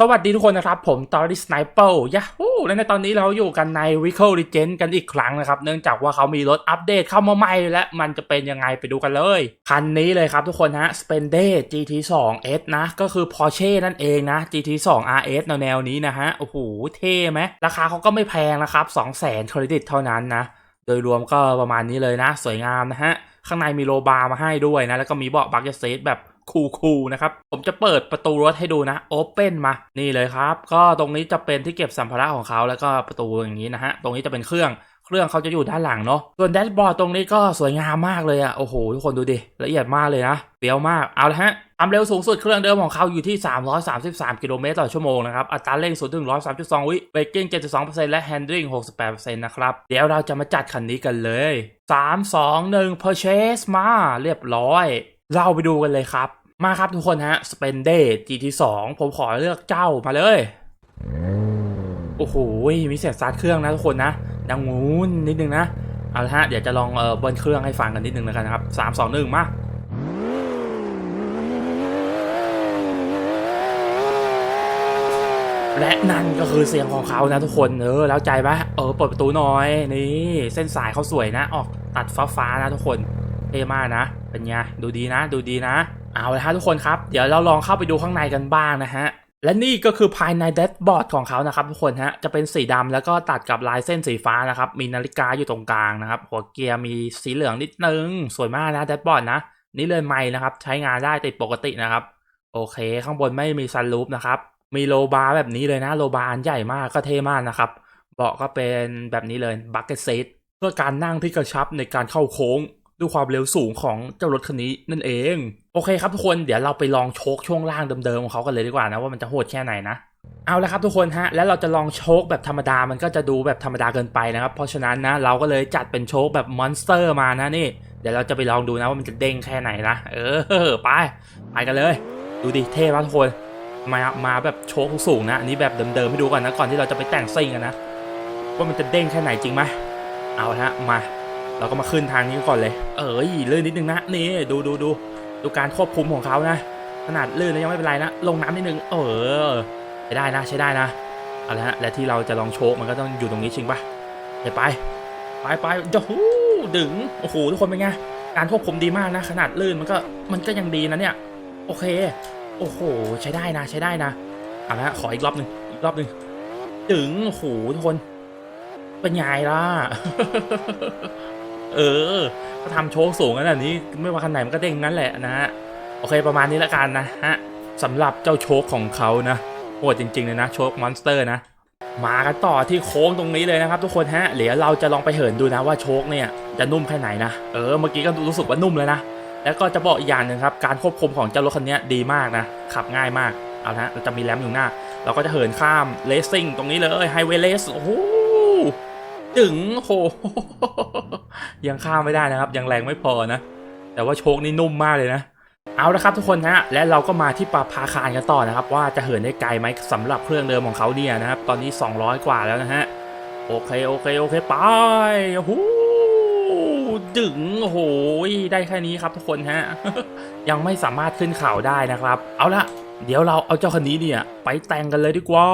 สวัสดีทุกคนนะครับ ผมตอริสไนเปิลยะฮู้และในตอนนี้เราอยู่กันใน v i c l e Legend กันอีกครั้งนะครับ เนื่องจากว่าเขามีรถอัปเดตเข้ามาใหม่และมันจะเป็นยังไงไปดูกันเลย คันนี้เลยครับทุกคนฮะ s p e n d e GT2 S นะ ก็คือ Porsche นั่นเองนะ GT2 RS แนวแนวนี้นะฮะ โอ้โห เท่ไหม ราคาเขาก็ไม่แพงนะครับ 200,000เครดิตเท่านั้นนะ โดยรวมก็ประมาณนี้เลยนะ สวยงามนะฮะ ข้างในมีโลบาร์มาให้ด้วยนะ แล้วก็มีเบาะบักเกอร์เซตแบบ คูลๆนะครับ ผมจะเปิดประตูรถให้ดูนะโอเปนมา นี่เลยครับ ก็ตรงนี้จะเป็นที่เก็บสัมภาระของเขาแล้วก็ประตูอย่างนี้นะฮะ ตรงนี้จะเป็นเครื่องเครื่องเขาจะอยู่ด้านหลังเนาะ ส่วนแดชบอร์ดตรงนี้ก็สวยงามมากเลยอะโอ้โห ทุกคนดูดิ ละเอียดมากเลยนะเปรี้ยวมาก เอาละฮะความเร็วสูงสุดเครื่องเดิมของเขาอยู่ที่ 333 กิโลเมตรต่อชั่วโมงนะครับ อัตราเร่ง0ถึง103.2 วิเบรกกิ้ง 7.2%และ handling 68%นะครับ เดี๋ยวเราจะมาจัดคันนี้กันเลย 3 2 1 purchase มา เรียบร้อย เราไปดูกันเลยครับ มาครับทุกคนฮะ s p e n d e GT2 ผมขอเลือกเจ้ามาเลย โอ้โห มีเสียงสตาร์ทเครื่องนะทุกคนนะ ดังงูนนิดนึงนะ เอาละฮะ เดี๋ยวจะลองเออเบิ้ลเครื่องให้ฟังกันนิดนึงแล้วกันนะครับสามสองหนึ่งมาและนั่นก็คือเสียงของเขานะทุกคนเออแล้วใจปะเออเปิดประตูหน่อยนี่เส้นสายเขาสวยนะ ออกตัดฟ้าฟ้าๆนะทุกคนเท่มากนะ เป็นไงดูดีนะ ดูดีนะ เอาละฮะทุกคนครับ เดี๋ยวเราลองเข้าไปดูข้างในกันบ้างนะฮะและนี่ก็คือภายในแดชบอร์ดของเขานะครับทุกคนฮะจะเป็นสีดำแล้วก็ตัดกับลายเส้นสีฟ้านะครับ มีนาฬิกาอยู่ตรงกลางนะครับ หัวเกียร์มีสีเหลืองนิดนึง สวยมากนะแดชบอร์ดนะ นี่เลยไม่นะครับ ใช้งานได้ติดปกตินะครับ โอเค ข้างบนไม่มีซันรูฟนะครับ มีโลบาร์แบบนี้เลยนะ โลบาร์อันใหญ่มากก็เท่มากนะครับเบาะก็เป็นแบบนี้เลยบักเก็ตเซตเพื่อการนั่งที่กระชับในการเข้าโค้ง ด้วยความเร็วสูงของเจ้ารถคันนี้นั่นเอง โอเคครับทุกคนเดี๋ยวเราไปลองโชคช่วงล่างเดิมๆของเขากันเลยดีกว่านะว่ามันจะโหดแค่ไหนนะเอาละครับทุกคนฮะแล้วเราจะลองโชคแบบธรรมดามันก็จะดูแบบธรรมดาเกินไปนะครับ เพราะฉะนั้นนะเราก็เลยจัดเป็นโชคแบบมอนสเตอร์มานะนี่ เดี๋ยวเราจะไปลองดูนะว่ามันจะเด้งแค่ไหนนะเออไปไปกันเลย ดูดิเท่มากทุกคนมามาแบบโชคสูงนะอันนี้แบบเดิมๆให้ดูก่อนนะก่อนที่เราจะไปแต่งซิ่งกันนะว่ามันจะเด้งแค่ไหนจริงไหมเอาละฮะมา เราก็มาขึ้นทางนี้ก่อนเลย เอ้ยลื่นนิดนึงนะนี่ดูดูดูดูการควบคุมของเขานะขนาดลื่นแล้วยังไม่เป็นไรนะลงน้ำนิดนึงเออใช้ได้นะใช้ได้นะเอาละฮะและที่เราจะลองโชกมันก็ต้องอยู่ตรงนี้จริงปะไปไปไปไปจะหูดึงโอ้โหทุกคนเป็นไงการควบคุมดีมากนะ ขนาดลื่นมันก็มันก็ยังดีนะเนี่ยโอเค โอ้โหใช้ได้นะใช้ได้นะเอาละขออีกรอบหนึ่งอีกรอบหนึ่งดึงโอ้โหทุกคนเป็นไงล่ะ เออ ก็ทำโชว์สูงขนาดนี้ ไม่ว่าคันไหนมันก็เด้งงั้นแหละนะฮะ โอเคประมาณนี้ละกันนะฮะสำหรับเจ้าโชคของเขานะโหดจริงๆเลยนะโชคมอนสเตอร์นะ มากันต่อที่โค้งตรงนี้เลยนะครับ ทุกคนฮะเดี๋ยวเราจะลองไปเหินดูนะว่าโชคเนี่ยจะนุ่มแค่ไหนนะ เออเมื่อกี้ก็รู้สึกว่านุ่มเลยนะ แล้วก็จะบอกอีกอย่างหนึ่งครับการควบคุมของเจ้ารถคันนี้ดีมากนะ ขับง่ายมาก เอาละฮะเราจะมีแรมอยู่หน้า เราก็จะเหินข้ามเลสซิ่งตรงนี้เลยไฮเวย์เลสโอ้โห ถึงโอ้โหยังข้ามไม่ได้นะครับ ยังแรงไม่พอนะ แต่ว่าโชคนี่นุ่มมากเลยนะ เอาละครับทุกคนฮะ และเราก็มาที่ปาพาคารกันต่อนะครับ ว่าจะเหินได้ไกลไหมสำหรับเครื่องเดิมของเขาเนี่ยนะครับ ตอนนี้ 200 กว่าแล้วนะฮะ โอเค โอเค โอเค ไปโอ้โหดึงโอ้โหได้แค่นี้ครับทุกคนฮะ ยังไม่สามารถขึ้นเขาได้นะครับ เอาละเดี๋ยวเราเอาเจ้าคันนี้เนี่ย ไปแต่งกันเลยดีกว่า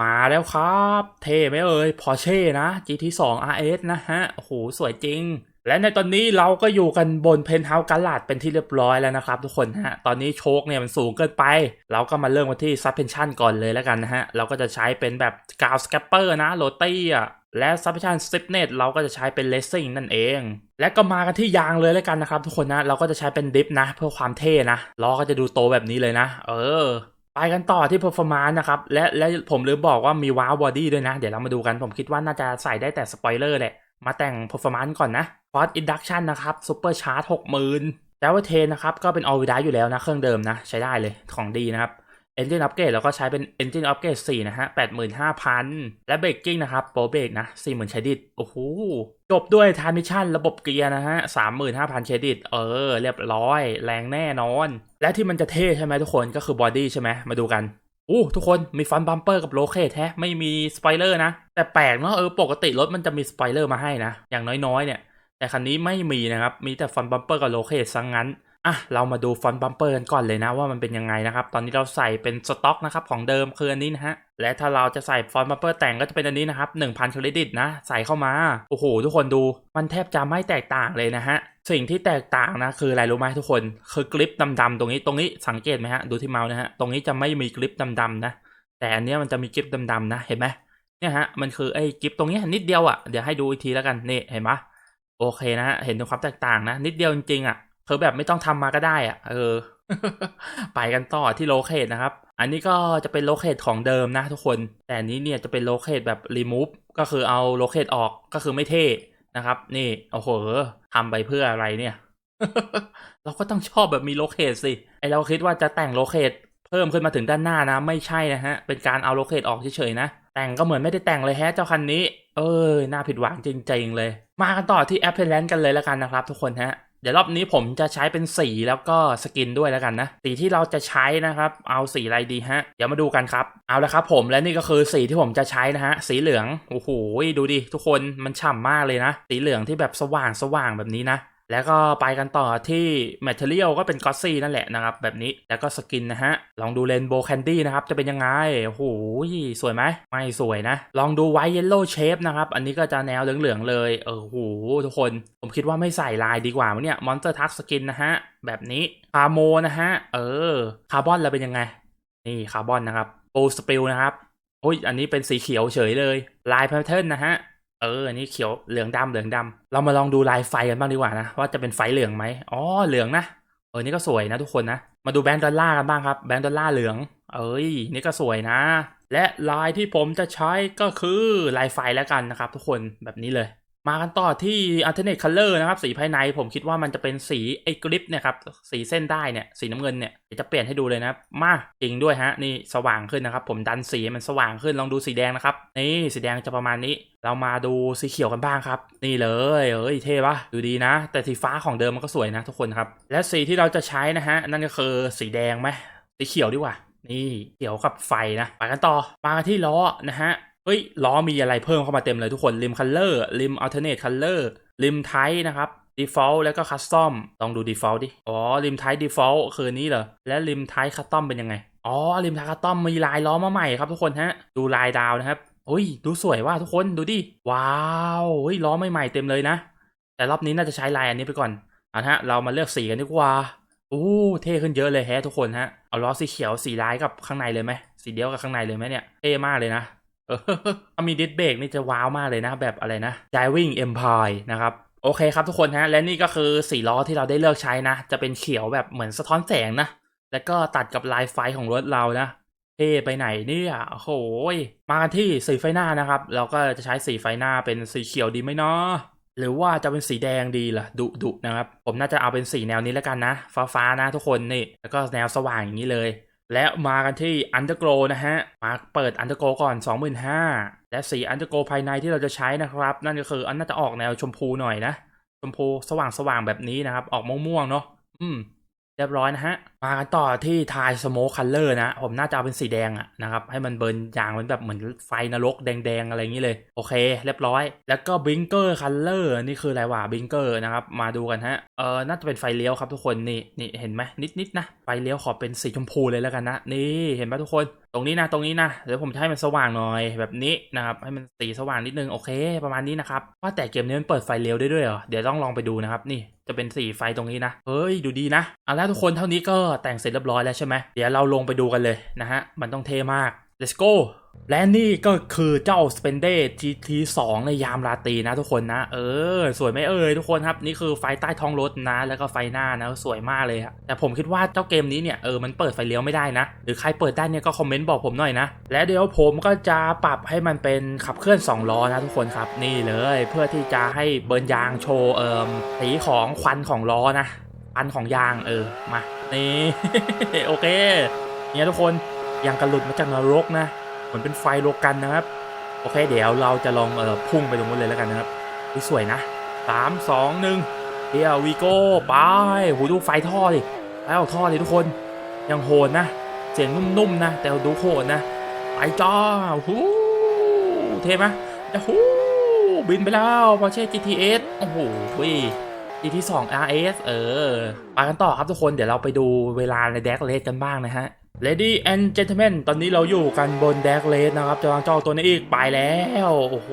มาแล้วครับ เท่ไหมเอ่ยพอเช่นะ GT2 RS นะฮะโอ้โหสวยจริง และในตอนนี้เราก็อยู่กันบนเพนท์เฮาส์การลาดเป็นที่เรียบร้อยแล้วนะครับทุกคนฮะตอนนี้โชคเนี่ยมันสูงเกินไป เราก็มาเริ่มกันที่ suspension ก่อนเลยแล้วกันนะฮะ เราก็จะใช้เป็นแบบกาวสแคปเปอร์นะโรตี้อะและ suspension stiffness เราก็จะใช้เป็น racing นั่นเอง และก็มากันที่ยางเลยแล้วกันนะครับทุกคนนะเราก็จะใช้เป็นดิฟนะเพื่อความเท่นะล้อก็จะดูโตแบบนี้เลยนะ เออ ไปกันต่อที่ performance นะครับ และและผมลืมบอกว่ามีว้าวบอดี้ด้วยนะ เดี๋ยวเรามาดูกันผมคิดว่าน่าจะใส่ได้แต่สปอยเลอร์แหละ มาแต่ง performance ก่อนนะ Ford Induction นะครับ Super Charge 60,000แล้วเทนนะครับ ก็เป็น all wheel drive อยู่แล้วนะ เครื่องเดิมนะ ใช้ได้เลยของดีนะครับ Engine Upgrade เราก็ใช้เป็น Engine Upgrade 4 นะฮะ 85,000 และ Braking นะครับ Pro Brake นะ 40,000 เครดิต โอ้โห จบด้วย Transmission ระบบเกียร์นะฮะ 35,000 เครดิต เออ เรียบร้อย แรงแน่นอน และที่มันจะเท่ใช่ไหมทุกคนก็คือบอดี้ใช่ไหม มาดูกันอู้ทุกคนมีฟันบัมเปอร์กับโลเคทแท้ไม่มีสปอยเลอร์นะ แต่แปลกเนาะเออปกติรถมันจะมีสปอยเลอร์มาให้นะ อย่างน้อยๆเนี่ย แต่คันนี้ไม่มีนะครับ มีแต่ฟันบัมเปอร์กับโลเคทซังงั้น อะเรามาดูฟอนต์บัมเปอร์กันก่อนเลยนะว่ามันเป็นยังไงนะครับ ตอนนี้เราใส่เป็นสต็อกนะครับของเดิมคืออันนี้นะฮะและถ้าเราจะใส่ฟอนต์บัมเปอร์แต่งก็จะเป็นอันนี้นะครับ1,000เครดิตนะ ใส่เข้ามา โอ้โห ทุกคนดูมันแทบจะไม่แตกต่างเลยนะฮะ สิ่งที่แตกต่างนะคืออะไรรู้ไหมทุกคน คือกริปดำๆตรงนี้ตรงนี้สังเกตไหมฮะดูที่เมาส์นะฮะตรงนี้จะไม่มีกริปดำๆนะ แต่อันนี้มันจะมีกริปดำๆนะเห็นไหมเนี่ยฮะมันคือไอ้กริปตรงนี้นิดเดียวอะ่ะเดี๋ยวให้ดูอีกทีแล้วกันนี่เห็นปะโอเคนะฮะเห็นถึงความแตกต่างนะ นิดเดียวจริงๆอะ่ะ คือแบบไม่ต้องทำมาก็ได้อะ่ะเออ ไปกันต่อที่โลเคทนะครับ อันนี้ก็จะเป็นโลเคทของเดิมนะทุกคน แต่อันนี้เนี่ยจะเป็นโลเคทแบบรีมูฟก็คือเอาโลเคทออกก็คือไม่เท่นะครับ นี่โอ้โหทำไปเพื่ออะไรเนี่ย เราก็ต้องชอบแบบมีโลเคทสิไอเราคิดว่าจะแต่งโลเคทเพิ่มขึ้นมาถึงด้านหน้านะ ไม่ใช่นะฮะ เป็นการเอาโลเคทออกเฉยๆนะ แต่งก็เหมือนไม่ได้แต่งเลยแฮะเจ้าคันนี้ เออน่าผิดหวังจริงๆเลย มากันต่อที่แอปเพลนกันเลยแล้วกันนะครับ ทุกคนฮะ เดี๋ยวรอบนี้ผมจะใช้เป็นสีแล้วก็สกินด้วยแล้วกันนะสีที่เราจะใช้นะครับ เอาสีอะไรดีฮะ เดี๋ยวมาดูกันครับ เอาละครับผมและนี่ก็คือสีที่ผมจะใช้นะฮะ สีเหลือง โอ้โห ดูดิทุกคนมันฉ่ำมากเลยนะ สีเหลืองที่แบบสว่างสว่างแบบนี้นะ แล้วก็ไปกันต่อที่ Material ก็เป็นกอ s ซี่นั่นแหละนะครับ แบบนี้แล้วก็สกินนะฮะ ลองดูเรนโบว์แคนดี้นะครับ จะเป็นยังไงโอ้โหสวยไหม ไม่สวยนะ ลองดูไวท์เยลโล่เชฟนะครับ อันนี้ก็จะแนวเหลืองๆเลย เออโอ้โหทุกคน ผมคิดว่าไม่ใส่ลายดีกว่ามั้งเนี่ยมอนสเตอร์ทักสกินนะฮะ แบบนี้คาโมนะฮะ เออ คาร์บอนเราเป็นยังไง นี่คาร์บอนนะครับโอสปิลนะครับโอ้ยอันนี้เป็นสีเขียวเฉยเลยลายแพทเทิร์นนะฮะ เอออันนี้เขียวเหลืองดำเหลืองดำเรามาลองดูลายไฟกันบ้างดีกว่านะว่าจะเป็นไฟเหลืองไหมอ๋อเหลืองนะเออนี่ก็สวยนะทุกคนนะมาดูแบนด์ดอลลาร์กันบ้างครับแบนด์ดอลลาร์เหลือง เอ้ยนี่ก็สวยนะ และลายที่ผมจะใช้ก็คือลายไฟแล้วกันนะครับทุกคนแบบนี้เลย มากันต่อที่ alternate color นะครับสีภายในผมคิดว่ามันจะเป็นสีไอ้กริปเนี่ยครับสีเส้นได้เนี่ยสีน้ำเงินเนี่ยจะเปลี่ยนให้ดูเลยนะมาจริงด้วยฮะนี่สว่างขึ้นนะครับ ผมดันสีมันสว่างขึ้นลองดูสีแดงนะครับนี่สีแดงจะประมาณนี้ เรามาดูสีเขียวกันบ้างครับ นี่เลยเอ้ยเท่ปะดูดีนะ แต่สีฟ้าของเดิมมันก็สวยนะทุกคนครับและสีที่เราจะใช้นะฮะนั่นก็คือสีแดงไหมสีเขียวดีกว่านี่เขียวกับไฟนะไปกันต่อมาที่ล้อนะฮะ เฮ้ยล้อมีอะไรเพิ่มเข้ามาเต็มเลยทุกคนริมคัลเลอร์ริมอัลเทอร์เนทคัลเลอร์ริมไทนะครับ default แล้วก็ custom ลองดู default ดิ อ๋อ ริมไท default คือนี้เหรอ และริมไท custom เป็นยังไง อ๋อ ริมไท custom มีลายล้อมาใหม่ครับทุกคนฮะ ดูลายดาวนะครับเฮ้ย ดูสวยว่าทุกคน ดูดิ ว้าวเฮ้ยล้อใหม่ๆเต็มเลยนะ แต่รอบนี้น่าจะใช้ลายอันนี้ไปก่อนอะฮะ เรามาเลือกสีกันดีกว่าโอ้เท่ขึ้นเยอะเลยแฮะทุกคนฮะ เอาล้อสีเขียวสีลายกับข้างในเลยไหม สีเดียวกับข้างในเลยไหมเนี่ย เท่มากเลยนะ ถ้ามีดิสเบรกนี่จะว้าวมากเลยนะ แบบอะไรนะ Diving Empire นะครับโอเคครับทุกคนฮะและนี่ก็คือสีล้อที่เราได้เลือกใช้นะ จะเป็นเขียวแบบเหมือนสะท้อนแสงนะ แล้วก็ตัดกับลายไฟของรถเรานะเท่ไปไหนเนี่ยโอ้โหยมากันที่สีไฟหน้านะครับ เราก็จะใช้สีไฟหน้าเป็นสีเขียวดีไหมเนาะหรือว่าจะเป็นสีแดงดีล่ะดุดุนะครับ ผมน่าจะเอาเป็นสีแนวนี้แล้วกันนะ ฟ้าฟ้าๆนะทุกคนนี่แล้วก็แนวสว่างอย่างนี้เลย และมากันที่อันเดอร์โกลนะฮะ มาเปิดอันเดอร์โก่อน 25,000 และสีอันเดอร์โกลภายในที่เราจะใช้นะครับ นั่นก็คืออันน่าจะออกแนวชมพูหน่อยนะ ชมพูสว่างสว่างๆแบบนี้นะครับ ออกม่วงๆเนาะ อืม เรียบร้อยนะฮะมากันต่อที่ทายสโมคคัลเลอร์นะ ผมน่าจะเอาเป็นสีแดงอะนะครับ ให้มันเบิร์นยางมันแบบเหมือนไฟนรกแดงๆ อะไรอย่างนี้เลย โอเค เรียบร้อย แล้วก็บิงเกอร์คัลเลอร์นี่คืออะไรวะบิงเกอร์นะครับ มาดูกันฮะ เออน่าจะเป็นไฟเลี้ยวครับทุกคนนี่นี่เห็นไหมนิดๆนะ ไฟเลี้ยวขอเป็นสีชมพูเลยแล้วกันนะ นี่เห็นไหมทุกคน ตรงนี้นะตรงนี้นะเดี๋ยวผมจะให้มันสว่างหน่อยแบบนี้นะครับให้มันสีสว่างนิดนึงโอเค ประมาณนี้นะครับว่าแต่เกมนี้มันเปิดไฟเลี้ยวได้ด้วยเหรอเดี๋ยวต้องลองไปดูนะครับนี่จะเป็นสีไฟตรงนี้นะเฮ้ยดูดีนะเอาละทุกคนเท่านี้ก็แต่งเสร็จเรียบร้อยแล้วใช่ไหมเดี๋ยวเราลงไปดูกันเลยนะฮะ มันต้องเท่มาก let's go และนี่ก็คือเจ้า s p e n d e GT 2 ในยามราตรีนะทุกคนนะ เออ สวยไหมเอ่ยทุกคนครับ นี่คือไฟใต้ท้องรถนะ แล้วก็ไฟหน้านะสวยมากเลยครับแต่ผมคิดว่าเจ้าเกมนี้เนี่ยเออมันเปิดไฟเลี้ยวไม่ได้นะ หรือใครเปิดได้เนี่ยก็คอมเมนต์บอกผมหน่อยนะ และเดี๋ยวผมก็จะปรับให้มันเป็นขับเคลื่อน 2 ล้อนะทุกคนครับนี่เลย เพื่อที่จะให้เบิร์นยางโชว์เอ่อสีของควันของล้อนะันของยางเออมานี่โอเคเนี่ยทุกคนยังกระหลุดมาจากนรกนะเหมือนเป็นไฟโลกันนะครับ โอเค เดี๋ยวเราจะลองเออพุ่งไปตรงนู้นเลยแล้วกันนะครับอุ๊ยสวยนะสามสองหนึ่งเฮียววีโก้ไปหูดูไฟท่อดิไฟออกท่อดิทุกคนยังโหดนะ เสียงนุ่มๆนะ แต่ดูโหดนะไปจ้าหูเท่ไหมจะหูบินไปแล้วพอเช่ GTS โอ้โห GT 2 RS เออไปกันต่อครับทุกคนเดี๋ยวเราไปดูเวลาในแดกเลสกันบ้างนะฮะ Lady and Gentlemen ตอนนี้เราอยู่กันบนแดกเลสนะครับจะวางจอตัวนี้อีกไปแล้ว โอ้โห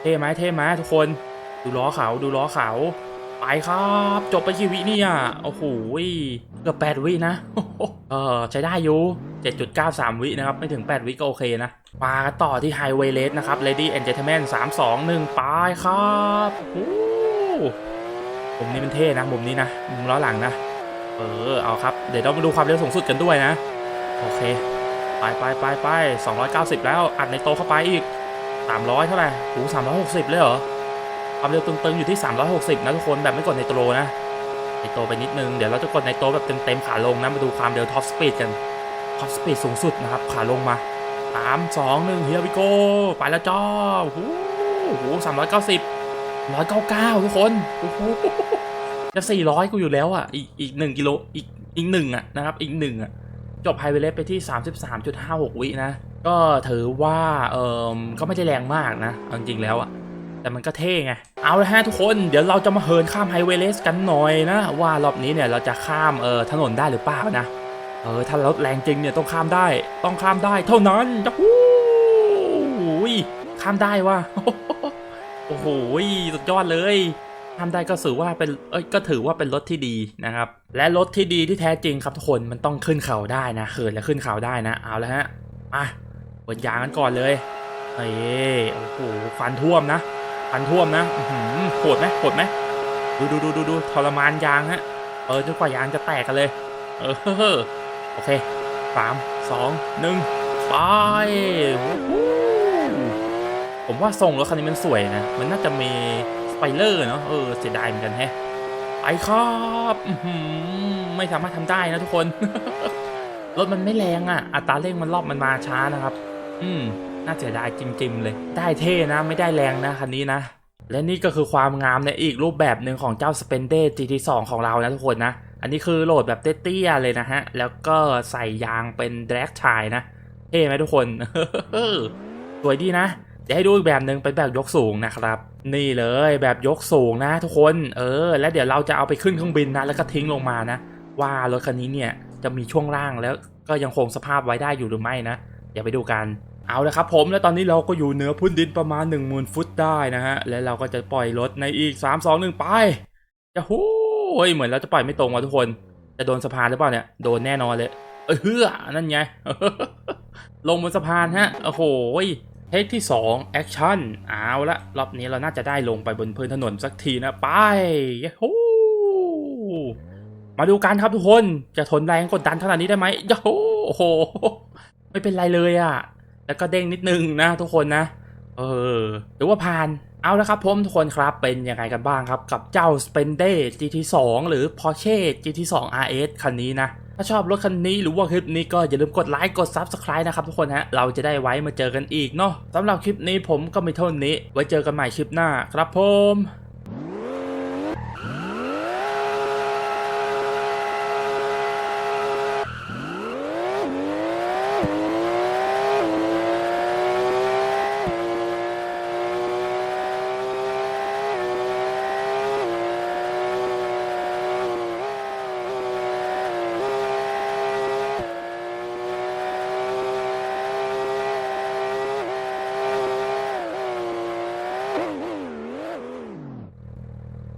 เท่ไหมเท่ไหมทุกคนดูล้อเขาดูล้อเขาไปครับ จบไปกี่วินี่ยโอ้โหเกือบ8วินะเออใช้ได้อยู่ 7.93 วินะครับ ไม่ถึง 8 วิก็โอเคนะ มากันต่อที่ไฮเวย์เลสนะครับ Lady and Gentlemen 3 2 1 ไปครับ มุมนี้มันเท่นะมุมนี้นะมุมล้อหลังนะ เออเอาครับ เดี๋ยวเรามาดูความเร็วสูงสุดกันด้วยนะ โอเค ไปไปไปไป290แล้วอัดในโตเข้าไปอีก300เท่าไหร่โอ้360เลยเหรอ ความเร็วตึงๆอยู่ที่360นะทุกคนแบบไม่กดในโตนะในโตไปนิดนึง เดี๋ยวเราจะกดในโตแบบเต็มๆขาลงนะมาดูความเร็วท็อปสปีดกันท็อปสปีดสูงสุดนะครับขาลงมา3 2 1เฮียวิโกไปแล้วจ้าโอ้โหโอ้าสิบ โห390 199ทุกคนโอ้โหจะ400กูอยู่แล้วอะ อีกอีก1กิโลอีกอีกหนึ่งอะนะครับ อีกหนึ่งอะ จบไฮเวเลสไปที่ 33.56 วินะ ก็ถือว่าเออก็ไม่ได้แรงมากนะ จริงๆแล้วอะแต่มันก็เท่ไง เอาละฮะทุกคน เดี๋ยวเราจะมาเฮินข้ามไฮเวย์เลสกันหน่อยนะ ว่ารอบนี้เนี่ยเราจะข้ามเออถนนได้หรือเปล่านะ เออถ้ารถแรงจริงเนี่ยต้องข้ามได้ ต้องข้ามได้เท่านั้นจะฮู้ยข้ามได้ว่ะ โอ้โหสุดยอดเลยข้ามได้ก็ถือว่าเป็นเอ้ยก็ถือว่าเป็นรถที่ดีนะครับ และรถที่ดีที่แท้จริงครับทุกคนมันต้องขึ้นเขาได้นะเหินและขึ้นเขาได้นะเอาและฮะอะเปิดยางกันก่อนเลยเอ้โอ้โหฟันท่วมนะพันท่วมนะหือโหดไหมโหดไหมดูดูดูดูดูทรมานยางฮะเออจนกว่ายางจะแตกกันเลย เออโอเคสามสองหนึ่งไป ผมว่าทรงรถคันนี้มันสวยนะ มันน่าจะมีสไปเลอร์เนาะ เออเสียดายเหมือนกันแฮะไปครับอื้อไม่สามารถทำได้นะทุกคน รถมันไม่แรงอะ่ะ อัตราเร่งมันรอบมันมาช้านะครับ อืม น่าเสียดายจริงๆเลย ได้เท่นะ ไม่ได้แรงนะคันนี้นะ และนี่ก็คือความงามในอีกรูปแบบหนึ่งของเจ้า s p e n d e GT2 ของเรานะทุกคนนะ อันนี้คือโหลดแบบเตี้ยๆเลยนะฮะ แล้วก็ใส่ยางเป็นแดร็กชายนะ เท่ไหมทุกคนสวยดีนะ เดี๋ยวให้ดูอีกแบบหนึ่งเป็นแบบยกสูงนะครับ นี่เลยแบบยกสูงนะทุกคนเออ แล้วเดี๋ยวเราจะเอาไปขึ้นเครื่องบินนะแล้วก็ทิ้งลงมานะ ว่ารถคันนี้เนี่ยจะมีช่วงล่างแล้วก็ยังคงสภาพไว้ได้อยู่หรือไม่นะเดี๋ยวไปดูกันเอาละครับผมและตอนนี้เราก็อยู่เหนือพื้นดินประมาณ1 0,000ฟุตได้นะฮะและเราก็จะปล่อยรถในอีก 3 2 1ไปจะฮู้เฮ้ยเหมือนเราจะปล่อยไม่ตรงว่ะทุกคน จะโดนสะพานหรือเปล่าเนี่ยโดนแน่นอนเลยเออเฮือนั่นไงลงบนสะพานฮะโอ้โห เทคที่2แอคชั่นเอาละรอบนี้เราน่าจะได้ลงไปบนพื้นถนนสักทีนะ ไปยะฮู้มาดูกันครับทุกคน จะทนแรงกดดันขนาดนี้ได้ไหมยโอ้โห ไม่เป็นไรเลยอะแล้วก็เด้งนิดนึงนะทุกคนนะ เออหรือว่าผ่านเอาละครับผมทุกคนครับเป็นยังไงกันบ้างครับ กับเจ้า s p e n d e GT2 หรือ Porsche GT2 RS คันนี้นะ ถ้าชอบรถคันนี้หรือว่าคลิปนี้ก็อย่าลืมกดไลค์กด Subscribe นะครับทุกคนฮะ เราจะได้ไว้มาเจอกันอีกเนาะสำหรับคลิปนี้ผมก็มีเท่านี้ ไว้เจอกันใหม่คลิปหน้าครับผม